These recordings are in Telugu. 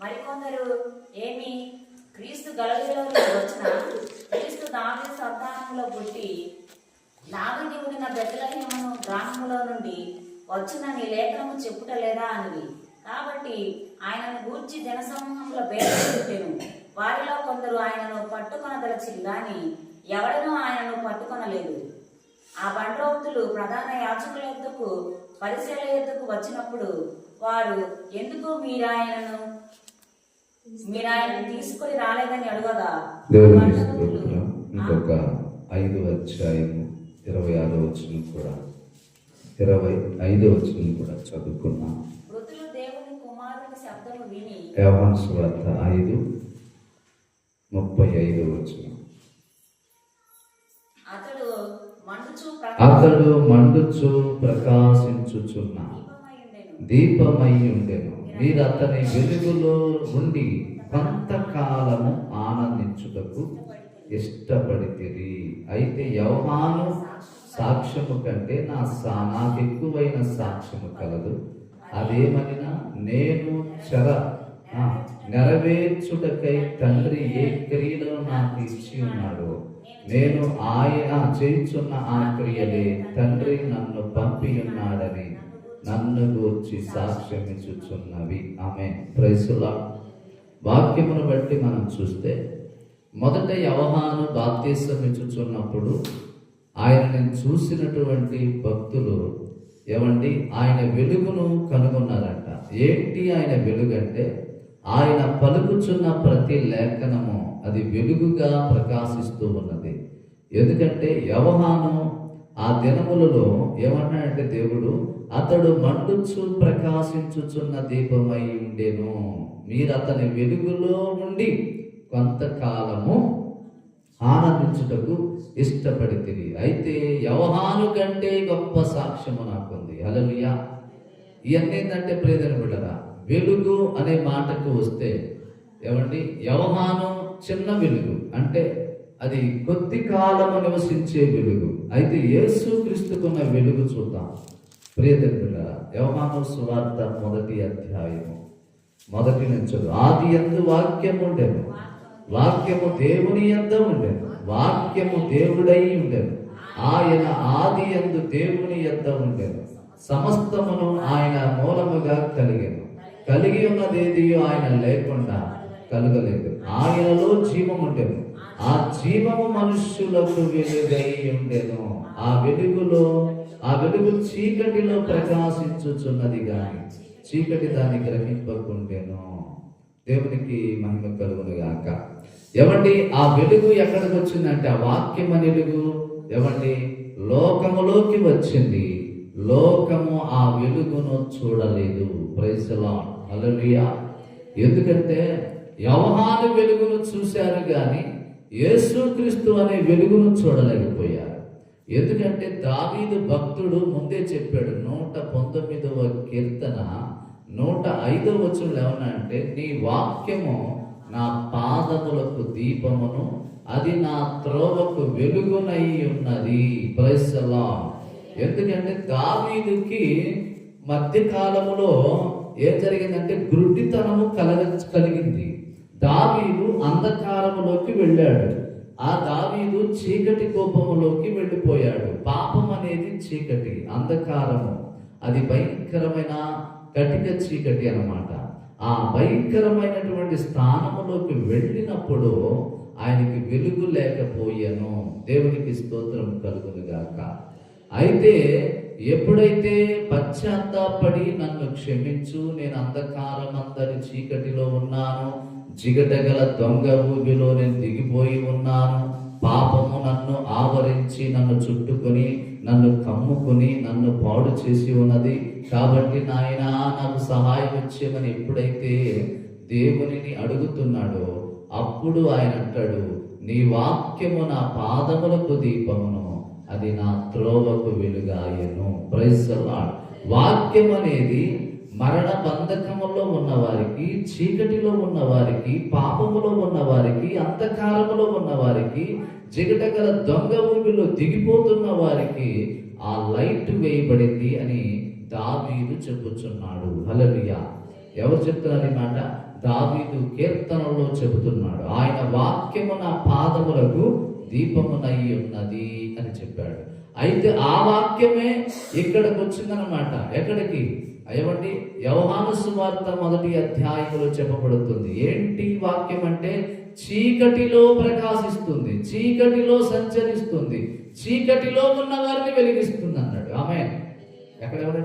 మరికొందరు ఏమి క్రీస్తు గలగలోకి వచ్చిన క్రీస్తు దావి సంతానంలో పుట్టి నాగది ఉండిన బెత్తలహేమను గ్రామంలో నుండి వచ్చునని లేఖనము చెప్పుటలేదా అనివి. కాబట్టి ఆయనను గూర్చి జనసమూహంలో బేటను వారిలో కొందరు ఆయనను పట్టుకొనదలచిరి గాని ఎవడనూ ఆయనను పట్టుకొనలేదు. ఆ బండ్రోక్తులు ప్రధాన యాచకుల ఎద్దుకు పరిశీల ఎద్దుకు వచ్చినప్పుడు వారు ఎందుకు మీరాయనను మీరాయనను తీసుకొని రాలేదని స్తోత్రం. ఇంకొక ఐదు అధ్యాయము ఇరవై ఆరు వచ్చిన కూడా. ఇరవై ఐదు వచ్చిన కూడా చదువుకున్నాం యోహాను సువార్త ఐదు ముప్పై ఐదు వచ్చిన అతడు మండుచు ప్రకాశించుచున్న దీపమై ఉండెను. మీరు అతని వెలుగులో ఉండి కొంతకాలము ఆనందించుటకు ఇష్టపడితిరి. అయితే యవహాను సాక్ష్యము కంటే నా సా నాకు ఎక్కువైన సాక్ష్యము కలదు. అదేమనినా నేను చర నెరవేర్చుటకై తండ్రి ఏ క్రియలో నాకు ఇచ్చి ఉన్నాడో నేను ఆయన చేయుచున్న ఆ క్రియలే తండ్రి నన్ను పంపి ఉన్నాడని నన్ను గూర్చి సాక్ష్యం ఇచ్చుచున్నవి ఆమె ప్రైసులా వాక్యమును బట్టి మనం చూస్తే మొదట యవహాను బాప్తీసం ఇచ్చుచున్నప్పుడు ఆయనని చూసినటువంటి భక్తులు ఏమండి? ఆయన వెలుగును కనుగొన్నారంట. ఏంటి ఆయన వెలుగంటే ఆయన పలుకుచున్న ప్రతి లేఖనము అది వెలుగుగా ప్రకాశిస్తూ ఉన్నది. ఎందుకంటే యవహాను ఆ దినములలో ఏమన్నాడంటే దేవుడు అతడు మండుచు ప్రకాశించుచున్న దీపమై ఉండేను. మీరు అతని వెలుగులో ఉండి కొంతకాలము ఆనందించుటకు ఇష్టపడితిరి. అయితే యవహాను కంటే గొప్ప సాక్ష్యము నాకుంది. హల్లెలూయా. ఇవన్నీ ఏంటంటే ప్రేదన బిడ్డరా వెలుగు అనే మాటకు వస్తే ఏమండి? యవహాను చిన్న వెలుగు. అంటే అది కొద్ది కాలము నివసించే వెలుగు. అయితే యేసు క్రీస్తుకున్న వెలుగు చూద్దాం. ప్రియదండ్రుల బిడ్డరా సువార్త మొదటి అధ్యాయము. మొదటి నుంచి ఆది ఎందు వాక్యం ఉండేను. వాక్యము దేవుని ఎంత ఉండేను. వాక్యము దేవుడై ఉండేను. ఆయన ఆది ఎందు దేవుని ఎంత ఉండేను. సమస్తమును ఆయన మూలముగా కలిగాను. కలిగి ఉన్నదేది ఆయన లేకుండా కలగలేదు. ఆయనలో జీవం ఉండేది ఆ జీవము మనుష్యులకు వెలుగై ఉండేను ఆ వెలుగులో ఆ వెలుగు చీకటిలో ప్రకాశించుచున్నది గాని చీకటి దాన్ని గ్రహింపకుండేను దేవునికి మహిమ కలుగును గాక. ఏమండి ఆ వెలుగు ఎక్కడికి వచ్చిందంటే ఆ వాక్యం వెలుగు ఏమండి లోకములోకి వచ్చింది. లోకము ఆ వెలుగును చూడలేదు. ప్రైసలా అలలియా ఎందుకంటే యవహాను వెలుగును చూశారు కానీ యేసుక్రీస్తు అనే వెలుగును చూడలేకపోయారు. ఎందుకంటే దావీదు భక్తుడు ముందే చెప్పాడు నూట పంతొమ్మిదవ కీర్తన నూట ఐదవ వచనంలో ఏమన్నా అంటే నీ వాక్యము నా పాదములకు దీపమును అది నా త్రోవకు వెలుగునై ఉన్నది. ప్రైసలా ఎందుకంటే దావీదుకి మధ్య కాలములో ఏం జరిగిందంటే గురుడితనము కలగ కలిగింది. దావీదు అంధకారములోకి వెళ్ళాడు. ఆ దావీదు చీకటి కోపములోకి వెళ్ళిపోయాడు. పాపం అనేది చీకటి అంధకారము. అది భయంకరమైన కటిక చీకటి అన్నమాట. ఆ భయంకరమైనటువంటి స్థానములోకి వెళ్ళినప్పుడు ఆయనకి వెలుగు లేకపోయాను. దేవునికి స్తోత్రం కలుగును గాక. అయితే ఎప్పుడైతే పశ్చాత్తాపడి నన్ను క్షమించు నేను అంధకారం అందరి చీకటిలో ఉన్నాను జిగటగల దొంగ ఊబిలో నేను దిగిపోయి ఉన్నాను. పాపము నన్ను ఆవరించి నన్ను చుట్టుకొని నన్ను కమ్ముకొని నన్ను పాడు చేసి ఉన్నది. కాబట్టి నాయన నాకు సహాయం ఇచ్చేమని ఎప్పుడైతే దేవునిని అడుగుతున్నాడో అప్పుడు ఆయన అంటాడు నీ వాక్యము నా పాదములకు దీపమును అది నా త్రోవకు వెలుగాయను. ప్రైస్ వాక్యం అనేది మరణ బంధకములో ఉన్న వారికి చీకటిలో ఉన్న వారికి పాపములో ఉన్న వారికి అంధకారములో ఉన్న వారికి జిగటగల దొంగ ఊపిలో దిగిపోతున్న వారికి ఆ లైట్ వేయబడింది అని దావీదు చెప్పుచున్నాడు హల్లెలూయా. ఎవరు చెప్తున్నారు ఈ మాట? దావీదు కీర్తనలో చెబుతున్నాడు. ఆయన వాక్యము నా పాదములకు దీపమునై ఉన్నది అని చెప్పాడు. అయితే ఆ వాక్యమే ఇక్కడికి వచ్చిందనమాట ఎక్కడికి? ఏమండి? యవహాను సువార్త మొదటి అధ్యాయంలో చెప్పబడుతుంది. ఏంటి వాక్యం అంటే చీకటిలో ప్రకాశిస్తుంది చీకటిలో సంచరిస్తుంది చీకటిలో ఉన్న వారిని వెలిగిస్తుంది అన్నాడు ఆమె ఎక్కడ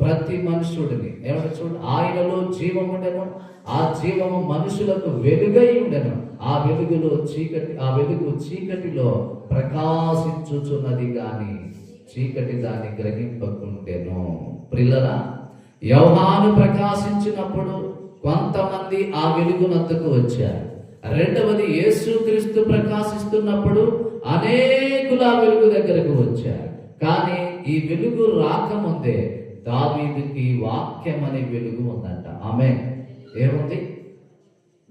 ప్రతి మనుషుడిని ఏమంటే చూడు ఆయనలో జీవం ఉండెను ఆ జీవము మనుషులకు వెలుగై ఉండెను. ఆ వెలుగులో చీకటి ఆ వెలుగు చీకటిలో ప్రకాశించుచున్నది కానీ చీకటి దాన్ని గ్రహింపకుంటేను ప్రిల్లరా యవహాను ప్రకాశించినప్పుడు కొంతమంది ఆ వెలుగునంతకు వచ్చారు. రెండవది యేసుక్రీస్తు ప్రకాశిస్తున్నప్పుడు అనేకులు ఆ వెలుగు దగ్గరకు వచ్చారు. కానీ ఈ వెలుగు రాకముందే దావీదుకి వాక్యం అనే వెలుగు ఉందంట. ఆమె ఏముంది?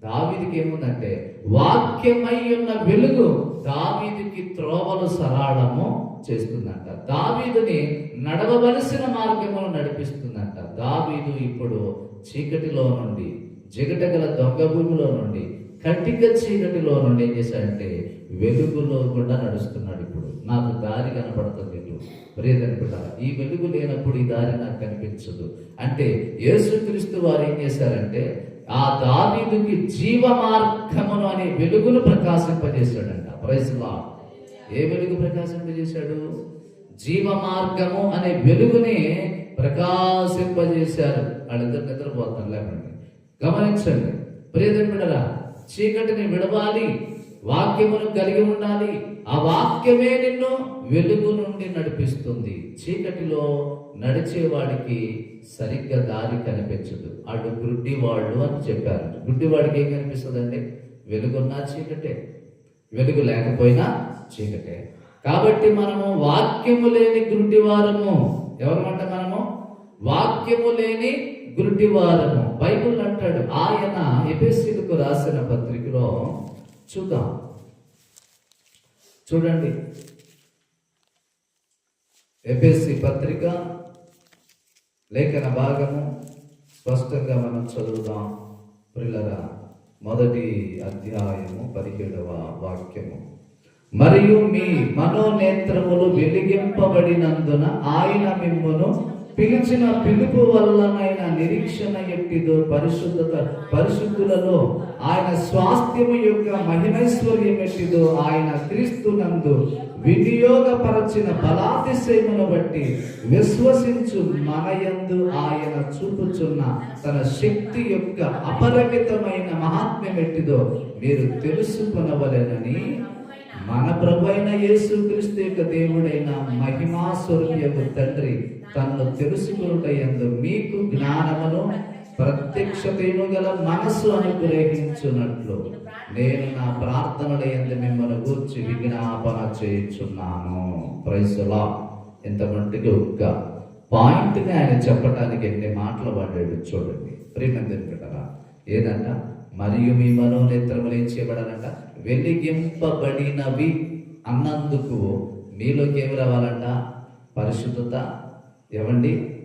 దావీదికి ఏముందంటే వాక్యమై ఉన్న వెలుగు దావీదికి త్రోవలు సరాళము చేస్తుందంట. దావీదుని నడవవలసిన మార్గము నడిపిస్తుందంట. దావీదు ఇప్పుడు చీకటిలో నుండి జిగటగల దొంగ భూమిలో నుండి కటిక చీకటిలో నుండి ఏం చేశాడంటే వెలుగులో కూడా నడుస్తున్నాడు ఇప్పుడు. నాకు దారి కనపడుతుంది ఇటు ఈ వెలుగు లేనప్పుడు ఈ దారి నాకు కనిపించదు. అంటే యేసుక్రీస్తు వారు ఏం చేశారంటే ఆ దావీదుకి జీవ మార్గమును అనే వెలుగును ప్రకాశింపజేశాడంట. ప్రైజ్ ఏ వెలుగు ప్రకాశింపజేశాడు? జీవ మార్గము అనే వెలుగుని ప్రకాశింపజేశారు. వాళ్ళిద్దరు నిద్రపోతారు. లేకండి గమనించండి. ప్రియతం బిడరా చీకటిని విడవాలి వాక్యమును కలిగి ఉండాలి. ఆ వాక్యమే నిన్ను వెలుగు నుండి నడిపి చీకటిలో నడిచేవాడికి సరిగ్గా దారి కనిపించదు. అటు గుడ్డివాళ్ళు అని చెప్పారు. గుడ్డివాడికి ఏం కనిపిస్తుందండి? వెలుగున్నా చీకటే. వెలుగు లేకపోయినా చీకటే. కాబట్టి మనము వాక్యము లేని గుడ్డివారము. ఎవరమంట మనము? వాక్యము లేని గుడ్డివారము. బైబుల్ అంటాడు. ఆయన ఎపిసిలకు రాసిన పత్రికలో చూద్దాం. చూడండి. ఎపిఎస్సి పత్రిక లేఖన భాగము. స్పష్టంగా మనం చదువుదాం. ప్రిల్లరా మొదటి అధ్యాయము పదిహేడవ వాక్యము. మరియు మీ మనోనేత్రములు వెలిగింపబడినందున ఆయన మిమ్మును పిలిచిన పిలుపు వల్లనైన నిరీక్షణ ఎట్టిదో పరిశుద్ధత పరిశుద్ధులలో ఆయన స్వాస్థ్యము యొక్క మహిమైశ్వర్యం ఎట్టిదో ఆయన క్రీస్తునందు వినియోగపరచిన బలాతిశయమును బట్టి విశ్వసించు మనయందు ఆయన చూపుచున్న తన శక్తి యొక్క అపరిమితమైన మహాత్మ్యం ఎట్టిదో మీరు తెలుసుకొనవలెనని మన ప్రభు అయిన యేసుక్రీస్తు యొక్క దేవుడైన మహిమా యొక్క తండ్రి తనను తెలుసుకున్నటయందు మీకు జ్ఞానమును ప్రత్యక్షతను గల మనస్సు అనుగ్రహించున్నట్లు నేను నా ప్రార్థనల ఎందు మిమ్మల్ని గూర్చి విజ్ఞాపన చేయించున్నాను. ప్రైసులా ఇంత మట్టుకు ఒక్క పాయింట్ని ఆయన చెప్పడానికి ఎన్ని మాటలు పడ్డాడు చూడండి. ప్రేమ పెట్టరా ఏదంట? మరియు మీ మనోనేత్రములు ఏం చేయబడాలంట వెలిగింపబడినవి అన్నందుకు మీలోకి ఏమి రావాలంట పరిశుద్ధత? ఏమండి?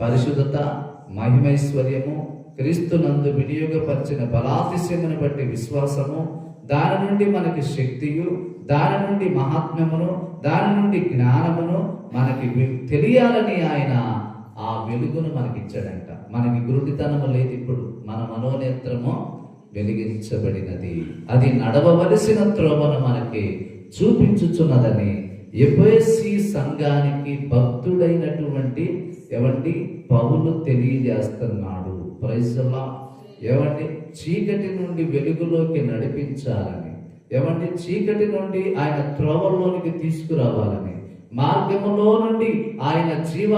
పరిశుద్ధత? మహిమైశ్వర్యము క్రీస్తునందు వినియోగపరిచిన బలాతిశయమును బట్టి విశ్వాసము దాని నుండి మనకి శక్తియు దాని నుండి మహాత్మ్యమును దాని నుండి జ్ఞానమును మనకి తెలియాలని ఆయన ఆ వెలుగును మనకి ఇచ్చాడంట మనకి గురుడితనము లేదు ఇప్పుడు. మన మనోనేత్రము వెలిగించబడినది. అది నడవవలసిన త్రోవను మనకి చూపించుచున్నదని ఎఫ్ఎస్సి సంఘానికి భక్తుడైనటువంటి ఎవండి? పౌలు తెలియజేస్తున్నాడు. ప్రైజలా ఏమండి చీకటి నుండి వెలుగులోకి నడిపించాలని ఏమంటే చీకటి నుండి ఆయన త్రోవల్లోనికి తీసుకురావాలని మార్గములో నుండి ఆయన జీవ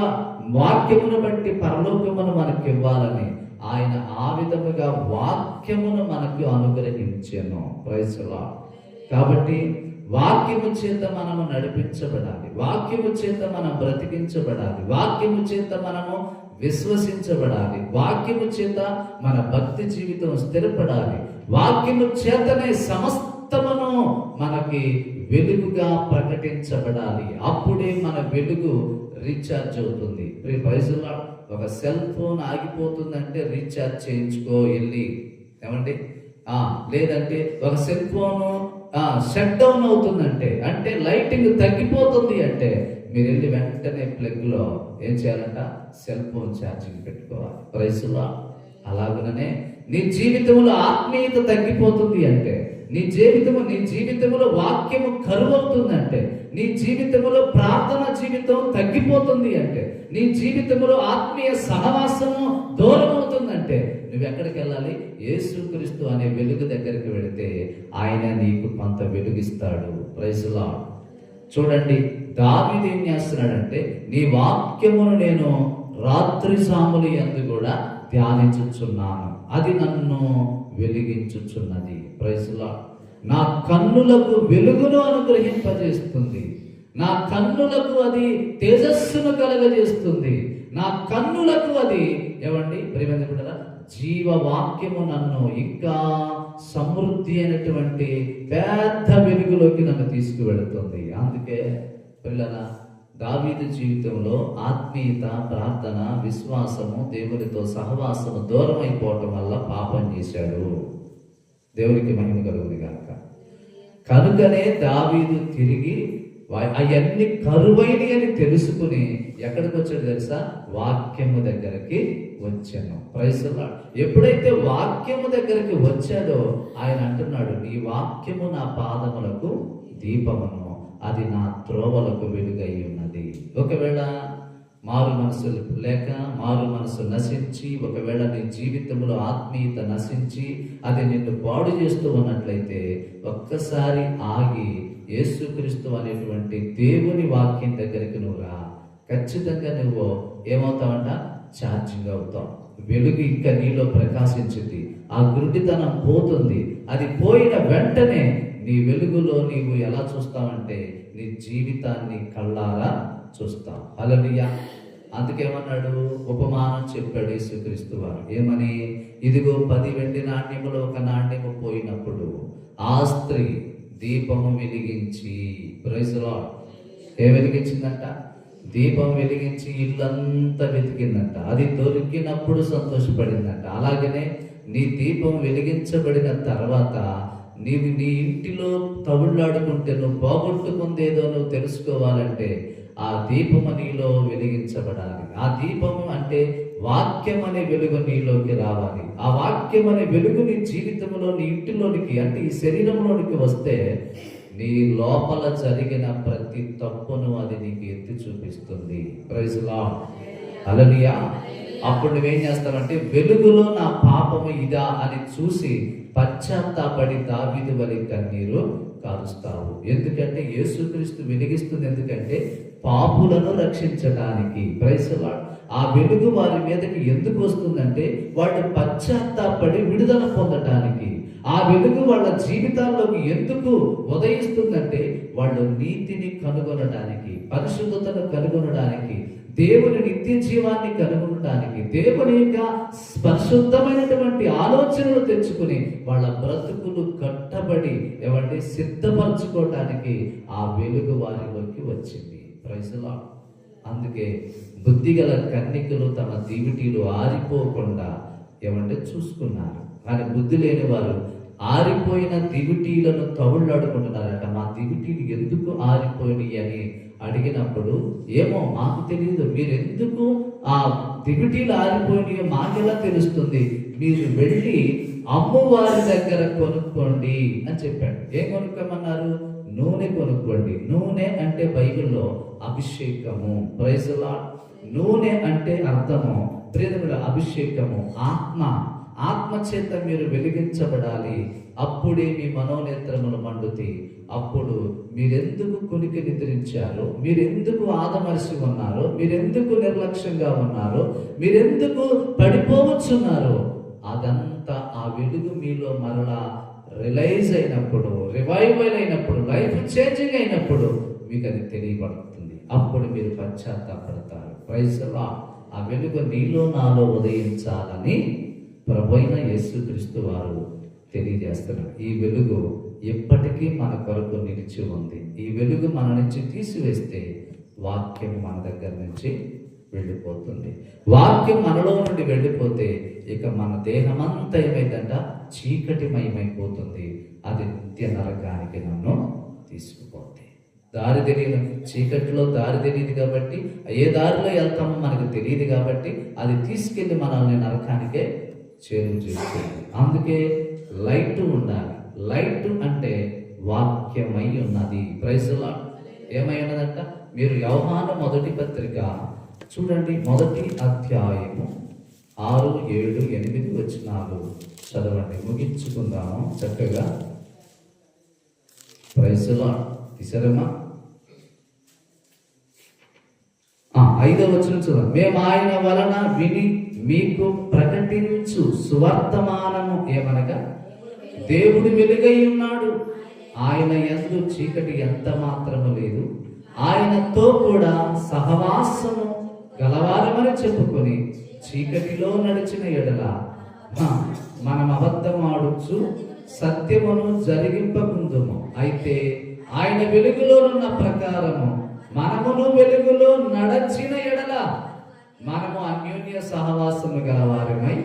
వాక్యమును బట్టి పరలోకమును మనకి ఇవ్వాలని ఆయన ఆ విధముగా వాక్యమును మనకు అనుగ్రహించాను. ప్రైజలా కాబట్టి వాక్యము చేత మనము నడిపించబడాలి. వాక్యము చేత మనం బ్రతికించబడాలి. వాక్యము చేత మనము విశ్వసించబడాలి. వాక్యము చేత మన భక్తి జీవితం స్థిరపడాలి. వాక్యము చేతనే సమస్తమును మనకి వెలుగుగా ప్రకటించబడాలి. అప్పుడే మన వెలుగు రీఛార్జ్ అవుతుంది. ప్రైజ్లో ఒక సెల్ ఫోన్ ఆగిపోతుందంటే రీఛార్జ్ చేయించుకో వెళ్ళి. ఏమండి? లేదంటే ఒక సెల్ ఫోను షట్ డౌన్ అవుతుందంటే అంటే లైటింగ్ తగ్గిపోతుంది అంటే మీరు వెళ్ళి వెంటనే ప్లగ్లో ఏం చేయాలంట? సెల్ ఫోన్ ఛార్జింగ్ పెట్టుకోవాలి. ప్రైస్లో. అలాగనే నీ జీవితంలో ఆత్మీయత తగ్గిపోతుంది అంటే నీ జీవితము నీ జీవితంలో వాక్యము కరువవుతుందంటే నీ జీవితంలో ప్రార్థన జీవితం తగ్గిపోతుంది అంటే నీ జీవితంలో ఆత్మీయ సహవాసము దూరం అవుతుందంటే నువ్వు ఎక్కడికి వెళ్ళాలి యేసుక్రీస్తు అనే వెలుగు దగ్గరికి వెళితే ఆయన నీకు కొంత వెలుగిస్తాడు. ప్రైసులా. చూడండి దావీదు ఏం చేస్తున్నాడంటే నీ వాక్యమును నేను రాత్రి సాములు ఎందు కూడా ధ్యానించుచున్నాను. అది నన్ను వెలిగించుచున్నది. ప్రైసులా నా కన్నులకు వెలుగును అనుగ్రహింపజేస్తుంది. నా కన్నులకు అది తేజస్సును కలగజేస్తుంది. నా కన్నులకు అది ఏమండి ప్రేమ జీవ జీవవాక్యము నన్ను ఇంకా సమృద్ధి అయినటువంటి పెద్ద వెలుగులోకి నన్ను తీసుకువెళుతుంది. అందుకే పిల్లల దావీదు జీవితంలో ఆత్మీయత ప్రార్థన విశ్వాసము దేవునితో సహవాసము దూరం అయిపోవటం వల్ల పాపం చేశాడు. దేవునికి మహిమ కలుగుది కనుక కనుకనే దావీదు తిరిగి అవన్నీ కరువైనవి అని తెలుసుకుని ఎక్కడికి వచ్చాడు తెలుసా? వాక్యము దగ్గరికి వచ్చాను. ప్రైసులా ఎప్పుడైతే వాక్యము దగ్గరికి వచ్చాడో ఆయన అంటున్నాడు నీ వాక్యము నా పాదములకు దీపమును అది నా త్రోవలకు వెలుగై ఉన్నది. ఒకవేళ మారు మనసు లేక మారు మనసు నశించి ఒకవేళ నీ జీవితంలో ఆత్మీయత నశించి అది నిన్ను పాడు చేస్తూ ఉన్నట్లయితే ఒక్కసారి ఆగి యేసుక్రీస్తు అనేటువంటి దేవుని వాక్యం దగ్గరికి నువ్వు రా. ఖచ్చితంగా నువ్వు ఏమవుతావంట? ఛార్జింగ్ అవుతావు. వెలుగు ఇంకా నీలో ప్రకాశించింది ఆ గురుడితనం పోతుంది. అది పోయిన వెంటనే నీ వెలుగులో నీవు ఎలా చూస్తావంటే నీ జీవితాన్ని కళ్ళారా చూస్తావు. అలలియా అందుకేమన్నాడు? ఉపమానం చెప్పాడు యేసుక్రీస్తు వారు. ఏమని? ఇదిగో పది వెండి నాణ్యములో ఒక నాణ్యము పోయినప్పుడు ఆ స్త్రీ దీపము వెలిగించి ప్రైజ్లో ఏ వెలిగించిందంట? దీపం వెలిగించి ఇల్లంతా వెతికిందంట. అది దొరికినప్పుడు సంతోషపడిందంట. అలాగనే నీ దీపం వెలిగించబడిన తర్వాత నీవు నీ ఇంటిలో తవుళ్ళాడుకుంటే నువ్వు పోగొట్టుకుందేదో నువ్వు తెలుసుకోవాలంటే ఆ దీపము నీలో వెలిగించబడాలి. ఆ దీపము అంటే వాక్యం అనే వెలుగు నీలోకి రావాలి. ఆ వాక్యం అనే వెలుగు నీ జీవితంలో నీ ఇంటిలోనికి అంటే ఈ శరీరంలోనికి వస్తే నీ లోపల జరిగిన ప్రతి తప్పును అది నీకు ఎత్తి చూపిస్తుంది. ప్రైజ్లా అలలియా అప్పుడు నువ్వేం చేస్తానంటే వెలుగులో నా పాపము ఇదా అని చూసి పశ్చాత్తాపడి దావిది వలి కన్నీరు కారుస్తావు. ఎందుకంటే యేసుక్రీస్తు వెలిగిస్తుంది. ఎందుకంటే పాపులను రక్షించడానికి. ప్రైసలా ఆ వెలుగు వారి మీదకి ఎందుకు వస్తుందంటే వాళ్ళు పశ్చాత్తాపడి విడుదల పొందటానికి. ఆ వెలుగు వాళ్ళ జీవితాల్లోకి ఎందుకు ఉదయిస్తుందంటే వాళ్ళు నీతిని కనుగొనడానికి పరిశుద్ధతను కనుగొనడానికి దేవుని నిత్య జీవాన్ని కనుగొనడానికి దేవుని యొక్క పరిశుద్ధమైనటువంటి ఆలోచనలు తెచ్చుకుని వాళ్ళ బ్రతుకులు కట్టబడి ఎవరిని సిద్ధపరచుకోవటానికి ఆ వెలుగు వారిలోకి వచ్చింది. ప్రైజలా అందుకే బుద్ధిగల కన్నికలు తమ దివిటీలు ఆరిపోకుండా ఏమంటే చూసుకున్నారు. కానీ బుద్ధి లేని వారు ఆరిపోయిన దివిటీలను తవుళ్ళాడుకుంటున్నారట మా దివిటీలు ఎందుకు ఆరిపోయినాయి అని అడిగినప్పుడు ఏమో మాకు తెలియదు మీరు ఎందుకు ఆ దివిటీలు ఆరిపోయినాయో మాకెలా తెలుస్తుంది? మీరు వెళ్ళి అమ్మవారి దగ్గర కొనుక్కోండి అని చెప్పాడు. ఏం కొనుక్కోమన్నారు? నూనె కొనుక్కోండి. నూనె అంటే బైబిల్లో అభిషేకము. ప్రైజలా నూనె అంటే అర్థము ప్రియముల అభిషేకము ఆత్మ. ఆత్మ చేత మీరు వెలిగించబడాలి. అప్పుడే మీ మనోనేత్రములు మండుతాయి అప్పుడు మీరెందుకు కునికి నిద్రించారో? మీరెందుకు ఆదమరిసి ఉన్నారో? మీరెందుకు నిర్లక్ష్యంగా ఉన్నారో? మీరెందుకు పడిపోవచ్చున్నారో? అదంతా ఆ వెలుగు మీలో మరలా రిలైజ్ అయినప్పుడు రివైవల్ అయినప్పుడు లైఫ్ చేంజింగ్ అయినప్పుడు మీకు అది తెలియబడుతుంది. అప్పుడు మీరు పశ్చాత్తాపడతారు. ప్రైజ్లా ఆ వెలుగు నీలో నాలో ఉదయించాలని ప్రభైన యేసుక్రీస్తు వారు తెలియజేస్తున్నారు. ఈ వెలుగు ఎప్పటికీ మన కొరకు నిలిచి ఉంది. ఈ వెలుగు మన నుంచి తీసివేస్తే వాక్యం మన దగ్గర నుంచి వెళ్ళిపోతుంది. వాక్యం మనలో నుండి వెళ్ళిపోతే ఇక మన దేహమంతా ఏమైందంట? చీకటిమయమైపోతుంది. అది నిత్య నరకానికి నన్ను తీసుకుపోతుంది. దారి తెలియదు. చీకటిలో దారి తెలియదు కాబట్టి ఏ దారిలో వెళ్తామో మనకు తెలియదు కాబట్టి అది తీసుకెళ్ళి మనల్ని నరకానికే చేరువ చేస్తుంది. అందుకే లైట్ ఉండాలి. లైట్ అంటే వాక్యమై ఉన్నది. ప్రైజ్లా ఏమై ఉన్నదంట? మీరు యవహాన మొదటి పత్రిక చూడండి. మొదటి అధ్యాయము ఆరు ఏడు ఎనిమిది వచ్చినాలు చదవండి. ముగించుకుందాము చక్కగా. ప్రైజ్లా తీసారమ్మా ఐదో వచ్చిన చూడండి మేము ఆయన వలన విని మీకు ప్రకటించు సువర్తమానము ఏమనగా? దేవుడు వెలుగై ఉన్నాడు. ఆయన ఎందు చీకటి ఎంత మాత్రము లేదు. ఆయనతో కూడా సహవాసము గలవారమని చెప్పుకొని చీకటిలో నడిచిన ఎడల హ, మనం అబద్ధమాడుచు సత్యమును జరిగింపకుందుము. అయితే ఆయన వెలుగులోనున్న ప్రకారము మనమును వెలుగులో నడచిన ఎడల మనము అన్యోన్య సహవాసము గలవారమై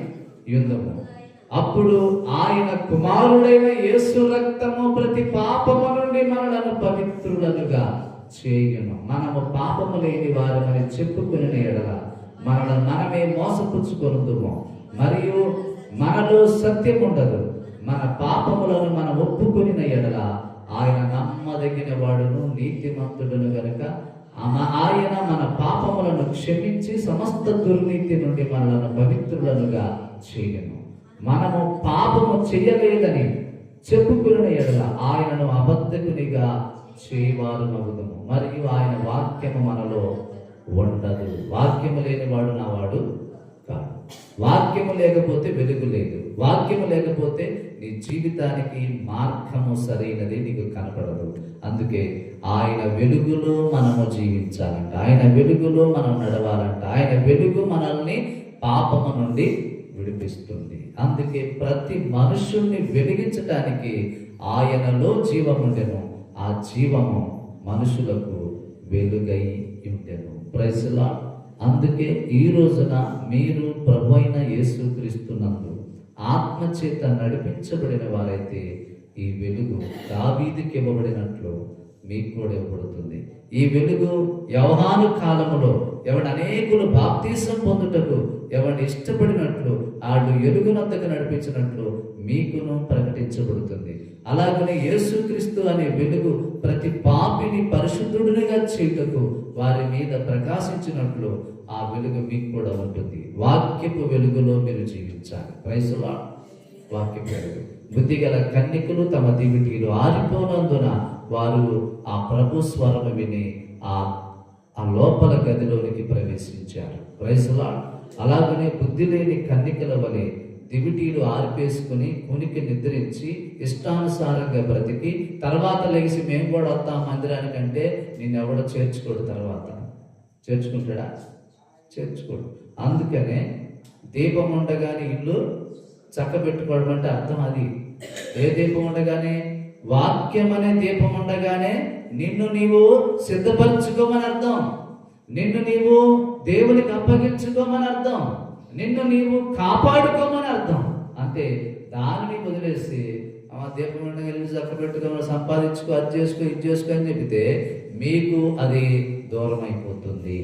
యుందము. అప్పుడు ఆయన కుమారుడైన యేసు రక్తము ప్రతి పాపము నుండి మనలను పవిత్రులనుగా చేయను. మనము పాపము లేని వారమని చెప్పుకుని ఎడల మనల్ని మనమే మోసపుచ్చుకొనుదుము. మరియు మనలో సత్యం ఉండదు మన పాపములను మనం ఒప్పుకుని ఎడల ఆయన నమ్మదగిన వాడును నీతిమంతుడును గనుక ఆయన మన పాపములను క్షమించి సమస్త దుర్నీతి నుండి మనలను పవిత్రులనుగా చేయను. మనము పాపము చేయలేదని చెప్పుకున్న ఎడల ఆయనను అబద్ధకునిగా చేయవారు నవ్వుదము. మరియు ఆయన వాక్యము మనలో ఉండదు. వాక్యము లేని వాడు నా వాడు కాదు వాక్యము లేకపోతే వెలుగు లేదు. వాక్యము లేకపోతే నీ జీవితానికి మార్గము సరైనది నీకు కనపడదు. అందుకే ఆయన వెలుగులో మనము జీవించాలంట. ఆయన వెలుగులో మనం నడవాలంట. ఆయన వెలుగు మనల్ని పాపము నుండి విడిపిస్తుంది. అందుకే ప్రతి మనుషుల్ని వెలిగించటానికి ఆయనలో జీవముండెను ఆ జీవము మనుషులకు వెలుగై ఉండెను. ప్రైజ్లా అందుకే ఈ రోజున మీరు ప్రభు అయిన యేసుక్రీస్తునందు ఆత్మచేత నడిపించబడిన వారైతే ఈ వెలుగు దావీదికి ఇవ్వబడినట్లు మీకు కూడా ఇవ్వబడుతుంది. ఈ వెలుగు యవహాను కాలంలో ఎవడు అనేకులు బాప్తీసం పొందుటకు ఎవరిని ఇష్టపడినట్లు వాళ్ళు ఎలుగునంతగా నడిపించినట్లు మీకును ప్రకటించబడుతుంది. అలాగనే యేసుక్రీస్తు అనే వెలుగు ప్రతి పాపిని పరిశుద్ధుడినిగా చేయుటకు వారి మీద ప్రకాశించినట్లు ఆ వెలుగు మీకు కూడా ఉంటుంది. వాక్యపు వెలుగులో మీరు జీవించాలి. ప్రైసులా వాక్యపు వెలుగు. బుద్ధి గల కన్నికలు తమ దివిటీలు ఆరిపోనందున వారు ఆ ప్రభు స్వరము విని ఆ ఆ లోపల గదిలోనికి ప్రవేశించారు. ప్రైసులా అలాగనే బుద్ధి లేని కన్నికల వలె దివిటీలు ఆర్పేసుకుని కునికి నిద్రించి ఇష్టానుసారంగా బ్రతికి తర్వాత లేచి మేము కూడా వస్తాం మందిరానికంటే నిన్నెవడో చేర్చుకోడు తర్వాత. చేర్చుకుంటాడా? చేర్చుకోడు. అందుకనే దీపం ఉండగానే ఇల్లు చక్కబెట్టుకోవడం అంటే అర్థం అది. ఏ దీపం ఉండగానే వాక్యం అనే దీపం ఉండగానే నిన్ను నీవు సిద్ధపరచుకోమని అర్థం. నిన్ను నీవు దేవునికి అప్పగించుకోమని అర్థం. నిన్ను నీవు కాపాడుకోమని అర్థం. అంటే దానిని వదిలేసి ఆ దీపం ఉండగా ఇల్లు చక్కబెట్టుకోమని సంపాదించుకో అది చేసుకో ఇది చేసుకో అని చెబితే మీకు అది దూరం అయిపోతుంది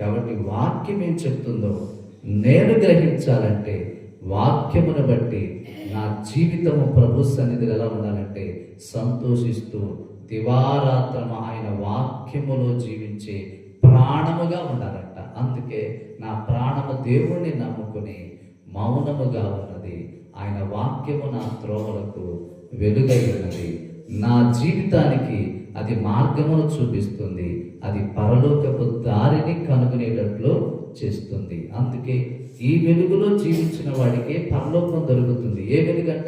కాబట్టి వాక్యం ఏం చెప్తుందో నేను గ్రహించాలంటే వాక్యమును బట్టి నా జీవితము ప్రభు సన్నిధిలో ఎలా ఉండాలంటే సంతోషిస్తూ దివారాత్రమ ఆయన వాక్యములో జీవించే ప్రాణముగా ఉండాలంట. అందుకే నా ప్రాణము దేవుణ్ణి నమ్ముకుని మౌనముగా ఉన్నది. ఆయన వాక్యము నా త్రోవలకు వెలుగై ఉన్నది. నా జీవితానికి అది మార్గమును చూపిస్తుంది. అది పరలోకపు దారిని కనుగొనేటట్లు చేస్తుంది. అందుకే ఈ వెలుగులో జీవించిన వాడికి పరలోకం దొరుకుతుంది. ఏ వెలుగంట?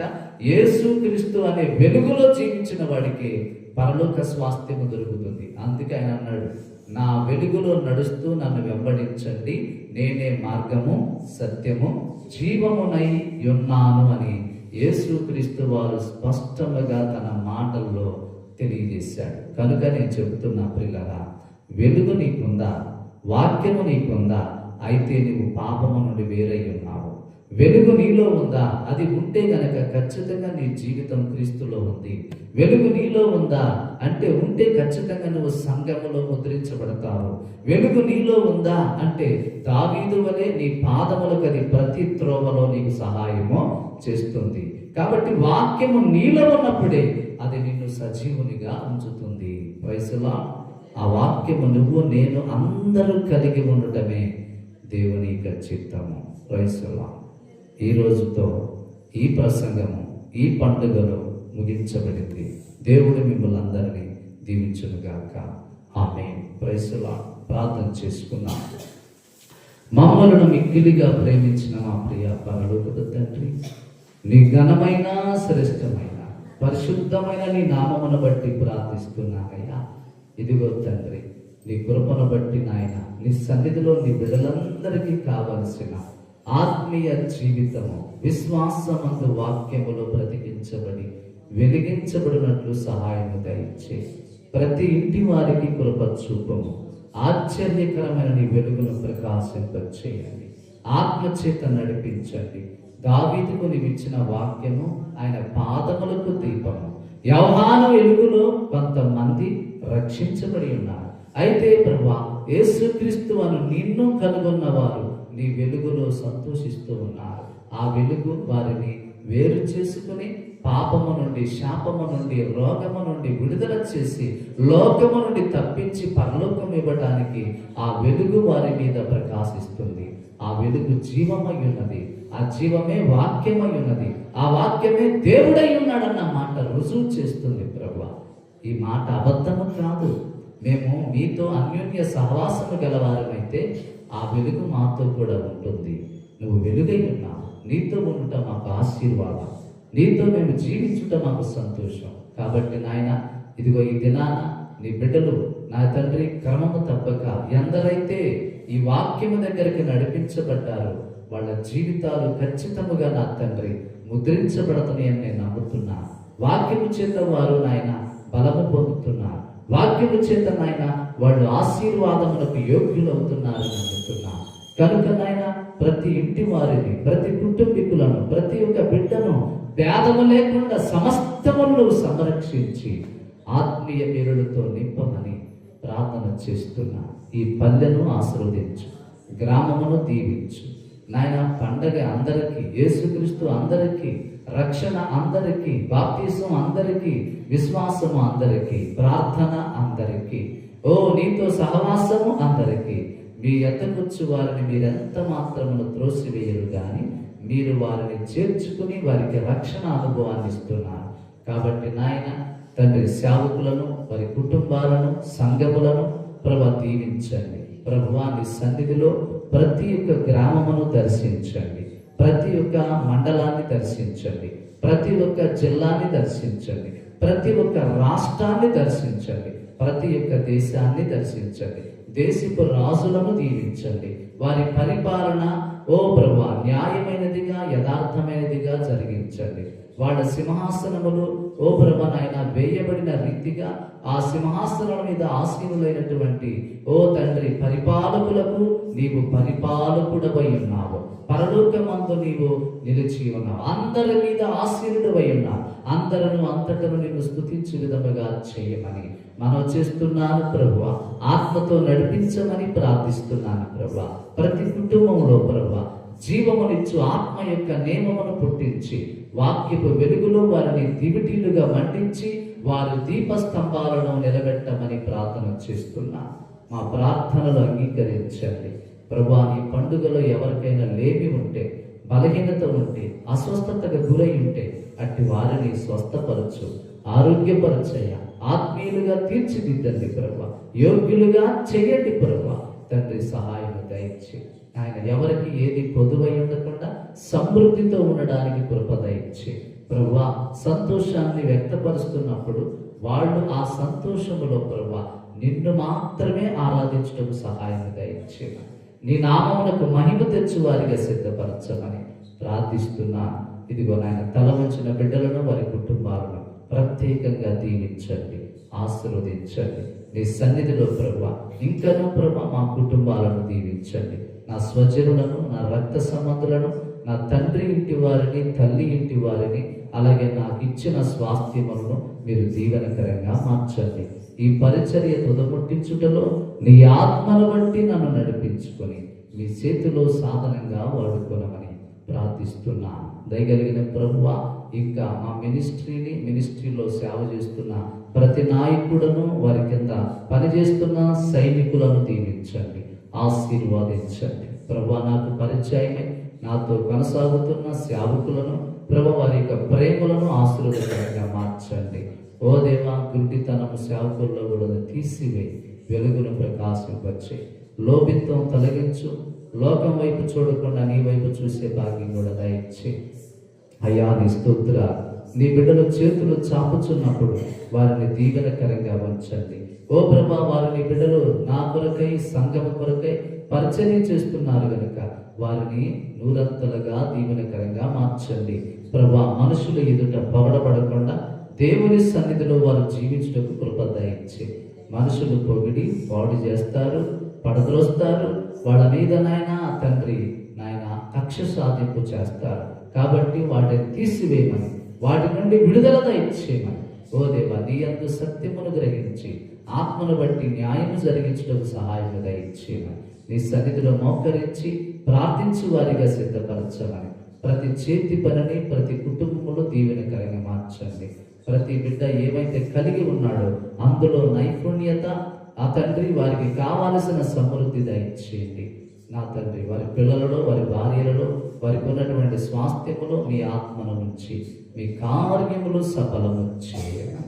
యేసుక్రీస్తు అనే వెలుగులో జీవించిన వాడికి పరలోక స్వాస్థ్యము దొరుకుతుంది. అందుకే ఆయన అన్నాడు నా వెలుగులో నడుస్తూ నన్ను వెంబడించండి. నేనే మార్గము సత్యము జీవమునై ఉన్నాను అని యేసుక్రీస్తు వారు స్పష్టంగా తన మాటల్లో తెలియజేశాడు. కనుక నేను చెబుతున్నా పిల్లరా వెలుగు నీకుందా వాక్యము నీకుందా అయితే నువ్వు పాపము నుండి వేరై ఉన్నావు. వెలుగు నీలో ఉందా? అది ఉంటే గనక ఖచ్చితంగా నీ జీవితం క్రీస్తులో ఉంది. వెలుగు నీలో ఉందా? అంటే ఉంటే ఖచ్చితంగా నువ్వు సంఘములో ముద్రించబడతావు. వెలుగు నీలో ఉందా? అంటే దావీదు వలె నీ పాదములకు అది ప్రతి త్రోవలో నీకు సహాయము చేస్తుంది. కాబట్టి వాక్యము నీలో ఉన్నప్పుడే అది నిన్ను సజీవునిగా ఉంచుతుంది. వయసులా ఆ వాక్యము నువ్వు నేను అందరూ కలిగి ఉండటమే దేవుని యొక్క చిత్తము. వయసులా ఈ రోజుతో ఈ ప్రసంగము ఈ పండుగలో ముగించబడింది. దేవుడు మిమ్మల్ని అందరినీ దీవించునుగాక. ఆమె ప్రైసులా ప్రార్థన చేసుకున్నాం మమ్మలను మిక్కిలిగా ప్రేమించిన మా ప్రియ పరలోకపు తండ్రి నీ ఘనమైన శ్రేష్టమైన పరిశుద్ధమైన నీ నామమును బట్టి ప్రార్థిస్తున్నానయ్యా. ఇదిగో తండ్రి నీ కృపను బట్టి నాయన నీ సన్నిధిలో నీ బిడ్డలందరికీ కావలసిన ఆత్మీయ జీవితము విశ్వాసమందు వాక్యములో బ్రతికించబడి వెలిగించబడినట్లు సహాయం దయచే. ప్రతి ఇంటి వారికి కృప చూపము. ఆశ్చర్యకరమైన నీ వెలుగును ప్రకాశింపచేయండి. ఆత్మచేత నడిపించండి. దావీదుకు నీవిచ్చిన వాక్యము ఆయన పాదములకు దీపము. వ్యవహాన వెలుగులో కొంతమంది రక్షించబడి ఉన్నారు. అయితే ప్రభా యేసుక్రీస్తు అను నిన్ను కనుగొన్న వారు నీ వెలుగులో సంతోషిస్తూ ఉన్నారు. ఆ వెలుగు వారిని వేరు చేసుకుని పాపము నుండి శాపము నుండి రోగము నుండి విడుదల చేసి లోకము నుండి తప్పించి పరలోకం ఇవ్వడానికి ఆ వెలుగు వారి మీద ప్రకాశిస్తుంది. ఆ వెలుగు జీవమై ఉన్నది. ఆ జీవమే వాక్యమై ఉన్నది. ఆ వాక్యమే దేవుడై ఉన్నాడన్న మాట రుజువు చేస్తుంది ప్రభు. ఈ మాట అబద్ధము కాదు. మేము మీతో అన్యోన్య సహవాసము గలవారమైతే ఆ వెలుగు మాతో కూడా ఉంటుంది. నువ్వు వెలుగై ఉన్నావు నీతో ఉండుట మాకు ఆశీర్వాదం. నీతో మేము జీవించుట మాకు సంతోషం. కాబట్టి నాయన ఇదిగో ఈ దినాన నీ బిడ్డలు నా తండ్రి క్రమము తప్పక ఎందరైతే ఈ వాక్యము దగ్గరికి నడిపించబడ్డారు వాళ్ళ జీవితాలు ఖచ్చితముగా నా తండ్రి ముద్రించబడతాయని నేను నమ్ముతున్నా. వాక్యము చేత వారు నాయన బలము పొందుతున్నారు. వాక్యము చేత నాయన వాళ్ళు ఆశీర్వాదములకు యోగ్యులవుతున్నారని నమ్ముతున్నా కనుక నాయన ప్రతి ఇంటి వారిని ప్రతి కుటుంబీకులను ప్రతి ఒక్క బిడ్డను భేదము లేకుండా సమస్తమును సంరక్షించి ఆత్మీయ పేరులతో నింపమని ప్రార్థన చేస్తున్నా. ఈ పల్లెను ఆశీర్వదించు గ్రామమును దీవించు. నాయన పండగ అందరికీ యేసుక్రీస్తు అందరికీ రక్షణ అందరికీ బాప్తీసం అందరికీ విశ్వాసము అందరికీ ప్రార్థన అందరికీ ఓ నీతో సహవాసము అందరికీ. మీ ఎద్దకొచ్చు వారిని మీరెంత మాత్రమును త్రోసివేయరు కానీ మీరు వారిని చేర్చుకుని వారికి రక్షణ అనుభవాన్ని ఇస్తున్నారు. కాబట్టి నాయన తండ్రి సేవకులను వారి కుటుంబాలను సంఘములను ప్రభ దీవించండి. ప్రభువాని సన్నిధిలో ప్రతి ఒక్క గ్రామమును దర్శించండి. ప్రతి ఒక్క మండలాన్ని దర్శించండి. ప్రతి ఒక్క జిల్లాని దర్శించండి. ప్రతి ఒక్క రాష్ట్రాన్ని దర్శించండి. ప్రతి ఒక్క దేశాన్ని దర్శించండి. దేశపు రాజులను దీవించండి. వారి పరిపాలన ఓ ప్రభా న్యాయమైనదిగా యథార్థమైనదిగా జరిగించండి. వాళ్ళ సింహాసనములు ఓ ప్రభు నాయన వేయబడిన రీతిగా ఆ సింహాసనం మీద ఆసీనులైనటువంటి ఓ తండ్రి పరిపాలకులకు నీవు పరిపాలకుడవై ఉన్నావు. పరలోకమందు నీవు నిలిచి ఉన్నావు. అందరి మీద ఆశీనుడవై ఉన్నావు. అందరను అంతటను నిన్ను స్తుతించు విధముగా చేయమని. మనం చేస్తున్నాను ప్రభు ఆత్మతో నడిపించమని ప్రార్థిస్తున్నాను ప్రభు ప్రతి కుటుంబంలో ప్రభు జీవమునిచ్చు ఆత్మ యొక్క నియమమును పుట్టించి వాక్యపు వెలుగులో వారిని దివిటీలుగా మండించి వారి దీపస్తంభాలను నిలబెట్టమని ప్రార్థన చేస్తున్నా. మా ప్రార్థనలు అంగీకరించండి. ప్రభా నీ పండుగలో ఎవరికైనా లేమి ఉంటే బలహీనత ఉంటే అస్వస్థతకు గురై ఉంటే అట్టి వారిని స్వస్థపరచు ఆరోగ్యపరచయ్య. ఆత్మీయులుగా తీర్చిదిద్దండి ప్రభా. యోగ్యులుగా చేయండి ప్రభా. తండ్రి సహాయం దయచేయండి ఆయన ఎవరికి ఏది పొదువై ఉండకుండా సమృద్ధితో ఉండడానికి కృపద ఇచ్చి. ప్రభా సంతోషాన్ని వ్యక్తపరుస్తున్నప్పుడు వాళ్ళు ఆ సంతోషములో ప్రభా నిన్ను మాత్రమే ఆరాధించడం సహాయంగా దయచేయమని నీ నామమునకు మహిమ తెచ్చు వారిగా సిద్ధపరచమని ప్రార్థిస్తున్నా ఇదిగో నాయన తల వంచిన బిడ్డలను వారి కుటుంబాలను ప్రత్యేకంగా దీవించండి ఆశీర్వదించండి. నీ సన్నిధిలో ప్రభు ఇంకనూ ప్రభు మా కుటుంబాలను దీవించండి. నా స్వజనులను నా రక్త సంబంధులను నా తండ్రి ఇంటి వారిని తల్లి ఇంటి వారిని అలాగే నాకు ఇచ్చిన స్వాస్థ్యములను మీరు దీవెనకరంగా మార్చండి. ఈ పరిచర్య తుదముట్టించుటలో నీ ఆత్మను బట్టి నన్ను నడిపించుకొని మీ చేతిలో సాధనంగా వాడుకోనమని ప్రార్థిస్తున్నా దయగలిగిన ప్రభువ ఇంకా మా మినిస్ట్రీని మినిస్ట్రీలో సేవ చేస్తున్న ప్రతి నాయకుడను వారి కింద పనిచేస్తున్న సైనికులను దీవించండి. ఆశీర్వాదించండి. ప్రభు నాకు పరిచయమే నాతో కొనసాగుతున్న సేవకులను ప్రభు వారి యొక్క ప్రేమలను ఆశీర్వదకరంగా మార్చండి. ఓ దేవా గుడ్డితనము సేవకుల్లో కూడా తీసివేయి వెలుగును ప్రకాశింపచ్చే లోభిత్వం తొలగించు లోకం వైపు చూడకుండా నీ వైపు చూసే భాగ్యం కూడా దయచే అయ్యా నీ స్తోత్ర నీ బిడ్డల చేతులు చాపుచున్నప్పుడు వారిని దీవెనకరంగా ఉంచండి. ఓ ప్రభా వారిని బిడ్డలు నా కొరకై సంగమ కొరకై పరిచర్య చేస్తున్నారు కనుక వారిని నూరంతలుగా దీవెనకరంగా మార్చండి. ప్రభా మనుషుల ఎదుట పొగడపడకుండా దేవుని సన్నిధిలో వారు జీవించుటకు కృప దయచే. మనుషులు పొగిడి పాడు చేస్తారు పడద్రోస్తారు. వాళ్ళ మీద నాయన తండ్రి నాయన కక్ష సాధింపు చేస్తారు. కాబట్టి వాటిని తీసివేయమని వాటి నుండి విడుదల దయచేయమని. ఓ దేవా నీ అందు సత్యమును గ్రహించి ఆత్మను బట్టి న్యాయం జరిగించడం సహాయం దయచేయమని నీ సన్నిధిలో మోకరించి ప్రార్థించు వారిగా సిద్ధపరచమని. ప్రతి చేతి పనిని ప్రతి కుటుంబంలో దీవెనకరంగా మార్చండి. ప్రతి బిడ్డ ఏమైతే కలిగి ఉన్నాడో అందులో నైపుణ్యత ఆ తండ్రి వారికి కావాల్సిన సమృద్ధి దయచేయండి. నా తండ్రి వారి పిల్లలలో వారి భార్యలలో వారికి ఉన్నటువంటి స్వాస్థ్యములో మీ ఆత్మను ఉంచి మీ కార్యములు సఫలము చేయమని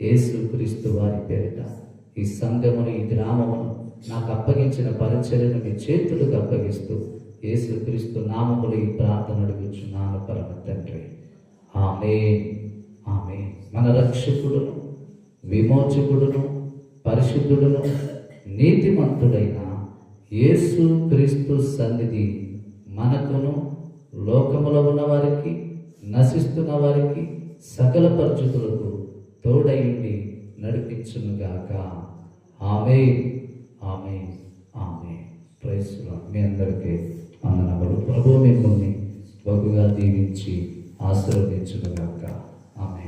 యేసుక్రీస్తు వారి పేరిట ఈ సంఘమును ఈ గ్రామమును నాకు అప్పగించిన పరిచర్యను మీ చేతులకు అప్పగిస్తూ యేసుక్రీస్తు నామములు ఈ ప్రార్థన అడుగుచున్నాను పరమ తండ్రి. ఆమె ఆమె మన రక్షకుడును విమోచకుడును పరిశుద్ధుడును నీతిమంతుడైన యేసు క్రీస్తు సన్నిధి మనకును లోకములో ఉన్న వారికి నశిస్తున్న వారికి సకల పరిస్థితులకు తోడైండి నడిపించునుగాక. ఆమె ఆమె ఆమె ప్రైస్లో మీ అందరికీ అందనవరు ప్రభు మిమ్మల్ని బగుగా దీవించి ఆశీర్వదించునుగాక. ఆమె